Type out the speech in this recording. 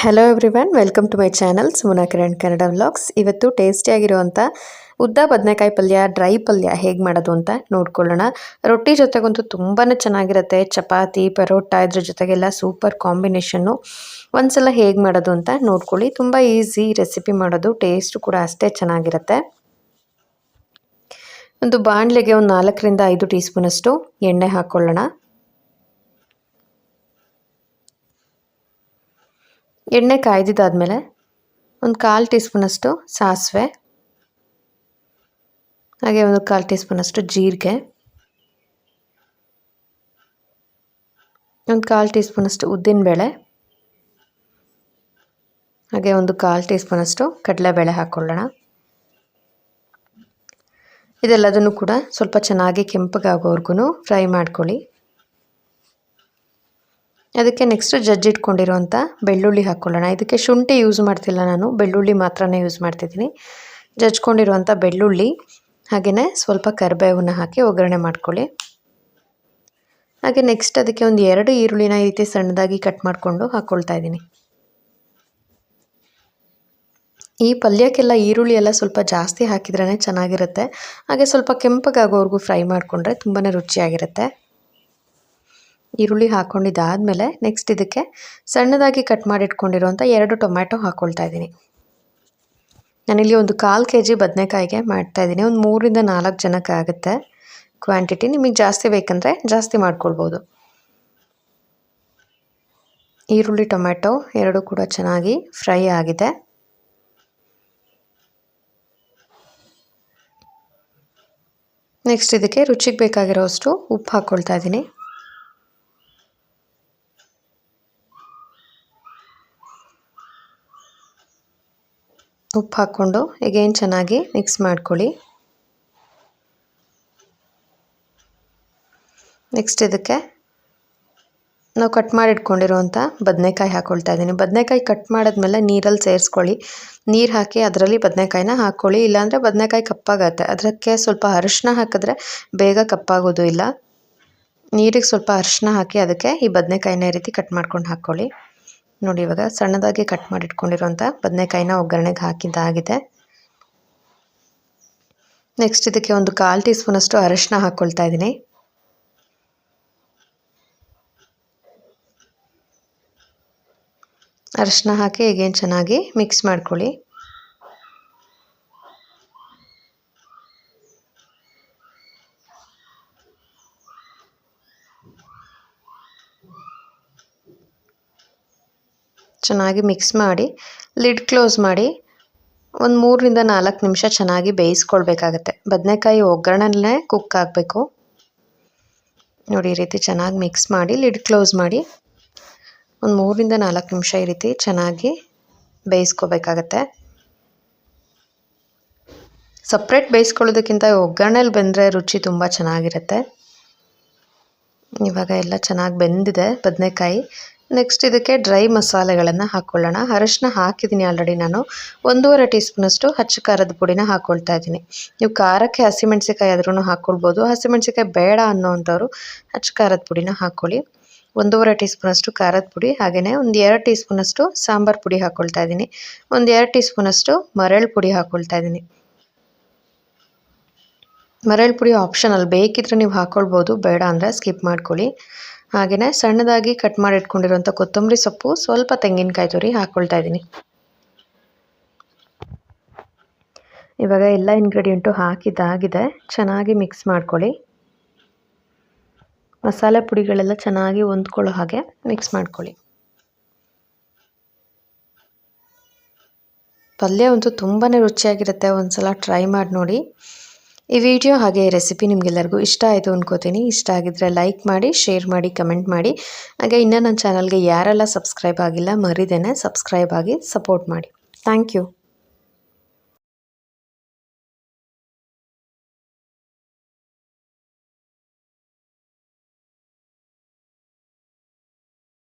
Hello everyone welcome to my channel Sumana Kiran Kannada vlogs ಇವತ್ತು ಟೇಸ್ಟಿಯಾಗಿರುವಂಥ ಉದ್ದ ಬದನೆಕಾಯಿ ಪಲ್ಯ ಡ್ರೈ ಪಲ್ಯ ಹೇಗೆ ಮಾಡೋದು ಅಂತ ನೋಡ್ಕೊಳ್ಳೋಣ. ರೊಟ್ಟಿ ಜೊತೆಗಂತೂ ತುಂಬಾ ಚೆನ್ನಾಗಿರುತ್ತೆ. ಚಪಾತಿ, ಪರೋಟ, ಇದ್ರ ಜೊತೆಗೆಲ್ಲ ಸೂಪರ್ ಕಾಂಬಿನೇಷನ್ನು ಒಂದ್ಸಲ ಹೇಗೆ ಮಾಡೋದು ಅಂತ ನೋಡ್ಕೊಳ್ಳಿ. ತುಂಬ ಈಸಿ ರೆಸಿಪಿ ಮಾಡೋದು ಟೇಸ್ಟ್ ಕೂಡ ಅಷ್ಟೇ ಚೆನ್ನಾಗಿರುತ್ತೆ. ಒಂದು ಬಾಣಲೆಗೆ ಒಂದು ನಾಲ್ಕರಿಂದ ಐದು ಟೀ ಸ್ಪೂನಷ್ಟು ಎಣ್ಣೆ ಹಾಕ್ಕೊಳ್ಳೋಣ ಎಣ್ಣೆ ಕಾಯ್ದಿದ್ದಾದಮೇಲೆ ಒಂದು ಕಾಲು ಟೀ ಸ್ಪೂನಷ್ಟು ಸಾಸಿವೆ, ಹಾಗೆ ಒಂದು ಕಾಲು ಟೀ ಸ್ಪೂನಷ್ಟು ಜೀರಿಗೆ, ಒಂದು ಕಾಲು ಟೀ ಸ್ಪೂನಷ್ಟು ಉದ್ದಿನಬೇಳೆ, ಹಾಗೆ ಒಂದು ಕಾಲು ಟೀ ಸ್ಪೂನಷ್ಟು ಕಡಲೆಬೇಳೆ ಹಾಕ್ಕೊಳ್ಳೋಣ. ಇದೆಲ್ಲದನ್ನು ಕೂಡ ಸ್ವಲ್ಪ ಚೆನ್ನಾಗಿ ಕೆಂಪಗಾಗೋವರೆಗೂ ಫ್ರೈ ಮಾಡ್ಕೊಳ್ಳಿ. ಅದಕ್ಕೆ ನೆಕ್ಸ್ಟ್ ಜಜ್ಜಿಟ್ಕೊಂಡಿರುವಂಥ ಬೆಳ್ಳುಳ್ಳಿ ಹಾಕ್ಕೊಳ್ಳೋಣ ಇದಕ್ಕೆ ಶುಂಠಿ ಯೂಸ್ ಮಾಡ್ತಿಲ್ಲ ನಾನು. ಬೆಳ್ಳುಳ್ಳಿ ಮಾತ್ರನೇ ಯೂಸ್ ಮಾಡ್ತಿದ್ದೀನಿ. ಜಜ್ಕೊಂಡಿರುವಂಥ ಬೆಳ್ಳುಳ್ಳಿ ಹಾಗೆಯೇ ಸ್ವಲ್ಪ ಕರಿಬೇವನ್ನ ಹಾಕಿ ಒಗ್ಗರಣೆ ಮಾಡ್ಕೊಳ್ಳಿ. ಹಾಗೆ ನೆಕ್ಸ್ಟ್ ಅದಕ್ಕೆ ಒಂದು ಎರಡು ಈರುಳ್ಳಿನ ಈ ರೀತಿ ಸಣ್ಣದಾಗಿ ಕಟ್ ಮಾಡಿಕೊಂಡು ಹಾಕ್ಕೊಳ್ತಾ ಇದ್ದೀನಿ. ಈ ಪಲ್ಯಕ್ಕೆಲ್ಲ ಈರುಳ್ಳಿ ಎಲ್ಲ ಸ್ವಲ್ಪ ಜಾಸ್ತಿ ಹಾಕಿದ್ರೇ ಚೆನ್ನಾಗಿರುತ್ತೆ. ಹಾಗೆ ಸ್ವಲ್ಪ ಕೆಂಪಗಾಗೋವರೆಗೂ ಫ್ರೈ ಮಾಡಿಕೊಂಡ್ರೆ ತುಂಬಾ ರುಚಿಯಾಗಿರುತ್ತೆ. ಈರುಳ್ಳಿ ಹಾಕ್ಕೊಂಡಿದ್ದಾದಮೇಲೆ ನೆಕ್ಸ್ಟ್ ಇದಕ್ಕೆ ಸಣ್ಣದಾಗಿ ಕಟ್ ಮಾಡಿಟ್ಕೊಂಡಿರುವಂಥ ಎರಡು ಟೊಮ್ಯಾಟೊ ಹಾಕ್ಕೊಳ್ತಾ ಇದ್ದೀನಿ. ನಾನಿಲ್ಲಿ ಒಂದು ಕಾಲು ಕೆ ಜಿ ಬದನೆಕಾಯಿಗೆ ಮಾಡ್ತಾಯಿದ್ದೀನಿ ಒಂದು ಮೂರಿಂದ ನಾಲ್ಕು ಜನಕ್ಕೆ ಆಗುತ್ತೆ ಕ್ವಾಂಟಿಟಿ ನಿಮಗೆ ಜಾಸ್ತಿ ಬೇಕಂದರೆ ಜಾಸ್ತಿ ಮಾಡ್ಕೊಳ್ಬೋದು. ಈರುಳ್ಳಿ, ಟೊಮ್ಯಾಟೊ ಎರಡು ಕೂಡ ಚೆನ್ನಾಗಿ ಫ್ರೈ ಆಗಿದೆ. ನೆಕ್ಸ್ಟ್ ಇದಕ್ಕೆ ರುಚಿಗೆ ಬೇಕಾಗಿರೋಷ್ಟು ಉಪ್ಪು ಹಾಕ್ಕೊಳ್ತಾ ಇದ್ದೀನಿ. ಉಪ್ಪು ಹಾಕ್ಕೊಂಡು ಎಗೇನ್ ಚೆನ್ನಾಗಿ ಮಿಕ್ಸ್ ಮಾಡ್ಕೊಳ್ಳಿ. ನೆಕ್ಸ್ಟ್ ಇದಕ್ಕೆ ನಾವು ಕಟ್ ಮಾಡಿ ಇಟ್ಕೊಂಡಿರುವಂಥ ಬದನೆಕಾಯಿ ಹಾಕ್ಕೊಳ್ತಾ ಇದ್ದೀನಿ. ಬದನೆಕಾಯಿ ಕಟ್ ಮಾಡಿದ್ಮೇಲೆ ನೀರಲ್ಲಿ ಸೇರಿಸ್ಕೊಳ್ಳಿ. ನೀರು ಹಾಕಿ ಅದರಲ್ಲಿ ಬದನೆಕಾಯಿನ ಹಾಕ್ಕೊಳ್ಳಿ. ಇಲ್ಲಾಂದರೆ ಬದನೆಕಾಯಿ ಕಪ್ಪಾಗತ್ತೆ. ಅದಕ್ಕೆ ಸ್ವಲ್ಪ ಅರಿಶಿನ ಹಾಕಿದ್ರೆ ಬೇಗ ಕಪ್ಪಾಗೋದು ಇಲ್ಲ. ನೀರಿಗೆ ಸ್ವಲ್ಪ ಅರಿಶಿನ ಹಾಕಿ ಅದಕ್ಕೆ ಈ ಬದನೆಕಾಯಿನ ರೀತಿ ಕಟ್ ಮಾಡ್ಕೊಂಡು ಹಾಕ್ಕೊಳ್ಳಿ. ನೋಡಿ, ಇವಾಗ ಸಣ್ಣದಾಗಿ ಕಟ್ ಮಾಡಿ ಇಟ್ಕೊಂಡಿರುವಂಥ ಬದನೆಕಾಯಿನ ಒಗ್ಗರಣೆಗೆ ಹಾಕಿದ್ದಾಗಿದೆ. ನೆಕ್ಸ್ಟ್ ಇದಕ್ಕೆ ಒಂದು ಕಾಲು ಟೀ ಸ್ಪೂನಷ್ಟು ಅರಶಿನ ಹಾಕ್ಕೊಳ್ತಾ ಇದ್ದೀನಿ. ಅರಶಿನ ಹಾಕಿ ಈಗೇನು ಚೆನ್ನಾಗಿ ಮಿಕ್ಸ್ ಮಾಡ್ಕೊಳ್ಳಿ. ಚೆನ್ನಾಗಿ ಮಿಕ್ಸ್ ಮಾಡಿ ಲಿಡ್ ಕ್ಲೋಸ್ ಮಾಡಿ ಒಂದು ಮೂರರಿಂದ ನಾಲ್ಕು ನಿಮಿಷ ಚೆನ್ನಾಗಿ ಬೇಯಿಸ್ಕೊಳ್ಬೇಕಾಗತ್ತೆ. ಬದನೆಕಾಯಿ ಒಗ್ಗರಣೆಲ್ಲೇ ಕುಕ್ ಆಗಬೇಕು. ನೋಡಿ, ಈ ರೀತಿ ಚೆನ್ನಾಗಿ ಮಿಕ್ಸ್ ಮಾಡಿ ಲಿಡ್ ಕ್ಲೋಸ್ ಮಾಡಿ ಒಂದು ಮೂರರಿಂದ ನಾಲ್ಕು ನಿಮಿಷ ಈ ರೀತಿ ಚೆನ್ನಾಗಿ ಬೇಯಿಸ್ಕೋಬೇಕಾಗತ್ತೆ ಸಪ್ರೇಟ್ ಬೇಯಿಸ್ಕೊಳ್ಳೋದಕ್ಕಿಂತ ಒಗ್ಗರಣೆಲಿ ಬಂದರೆ ರುಚಿ ತುಂಬ ಚೆನ್ನಾಗಿರುತ್ತೆ. ಇವಾಗ ಎಲ್ಲ ಚೆನ್ನಾಗಿ ಬೆಂದಿದೆ ಬದನೆಕಾಯಿ. ನೆಕ್ಸ್ಟ್ ಇದಕ್ಕೆ ಡ್ರೈ ಮಸಾಲೆಗಳನ್ನು ಹಾಕ್ಕೊಳ್ಳೋಣ ಅರಶಿನ ಹಾಕಿದ್ದೀನಿ ಆಲ್ರೆಡಿ ನಾನು. ಒಂದೂವರೆ ಟೀ ಸ್ಪೂನಷ್ಟು ಹಚ್ಚ ಖಾರದ ಪುಡಿನ ಹಾಕ್ಕೊಳ್ತಾ ಇದ್ದೀನಿ. ನೀವು ಖಾರಕ್ಕೆ ಹಸಿಮೆಣ್ಸಿಕಾಯಿ ಆದ್ರೂ ಹಾಕ್ಕೊಳ್ಬೋದು ಹಸಿಮೆಣ್ಸಿಕಾಯಿ ಬೇಡ ಅನ್ನೋವಂಥವ್ರು ಹಚ್ಚ ಖಾರದ ಪುಡಿನ ಹಾಕ್ಕೊಳ್ಳಿ ಒಂದೂವರೆ ಟೀ ಸ್ಪೂನಷ್ಟು ಖಾರದ ಪುಡಿ ಹಾಗೆಯೇ ಒಂದು ಎರಡು ಟೀ ಸ್ಪೂನಷ್ಟು ಸಾಂಬಾರು ಪುಡಿ ಹಾಕ್ಕೊಳ್ತಾ ಇದ್ದೀನಿ. ಒಂದು ಎರಡು ಟೀ ಸ್ಪೂನಷ್ಟು ಮರಳು ಪುಡಿ ಹಾಕ್ಕೊಳ್ತಾ ಇದ್ದೀನಿ. ಮರಳು ಪುಡಿ ಆಪ್ಷನಲ್ ಬೇಕಿದ್ರೆ ನೀವು ಹಾಕ್ಕೊಳ್ಬೋದು ಬೇಡ ಅಂದರೆ ಸ್ಕಿಪ್ ಮಾಡ್ಕೊಳ್ಳಿ. ಹಾಗೆಯೇ ಸಣ್ಣದಾಗಿ ಕಟ್ ಮಾಡಿ ಇಟ್ಕೊಂಡಿರುವಂಥ ಕೊತ್ತಂಬರಿ ಸೊಪ್ಪು ಸ್ವಲ್ಪ ತೆಂಗಿನಕಾಯಿ ತುರಿ ಹಾಕ್ಕೊಳ್ತಾ ಇದ್ದೀನಿ. ಇವಾಗ ಎಲ್ಲ ಇಂಗ್ರೀಡಿಯೆಂಟು ಹಾಕಿದ್ದಾಗಿದೆ. ಚೆನ್ನಾಗಿ ಮಿಕ್ಸ್ ಮಾಡ್ಕೊಳ್ಳಿ. ಮಸಾಲೆ ಪುಡಿಗಳೆಲ್ಲ ಚೆನ್ನಾಗಿ ಹೊಂದ್ಕೊಳ್ಳೋ ಹಾಗೆ ಮಿಕ್ಸ್ ಮಾಡ್ಕೊಳ್ಳಿ. ಪಲ್ಯ ಅಂತೂ ತುಂಬಾ ರುಚಿಯಾಗಿರುತ್ತೆ. ಒಂದ್ಸಲ ಟ್ರೈ ಮಾಡಿ ನೋಡಿ. ಈ ವಿಡಿಯೋ ಹಾಗೆ ರೆಸಿಪಿ ನಿಮಗೆಲ್ಲರಿಗೂ ಇಷ್ಟ ಆಯಿತು ಅಂದ್ಕೋತೀನಿ ಇಷ್ಟ ಆಗಿದ್ದರೆ ಲೈಕ್ ಮಾಡಿ, ಶೇರ್ ಮಾಡಿ, ಕಮೆಂಟ್ ಮಾಡಿ. ಹಾಗೆ ಇನ್ನೂ ನನ್ನ ಚಾನಲ್ಗೆ ಯಾರೆಲ್ಲ ಸಬ್ಸ್ಕ್ರೈಬ್ ಆಗಿಲ್ಲ ಮರಿದೇನೆ ಸಬ್ಸ್ಕ್ರೈಬ್ ಆಗಿ ಸಪೋರ್ಟ್ ಮಾಡಿ. Thank you.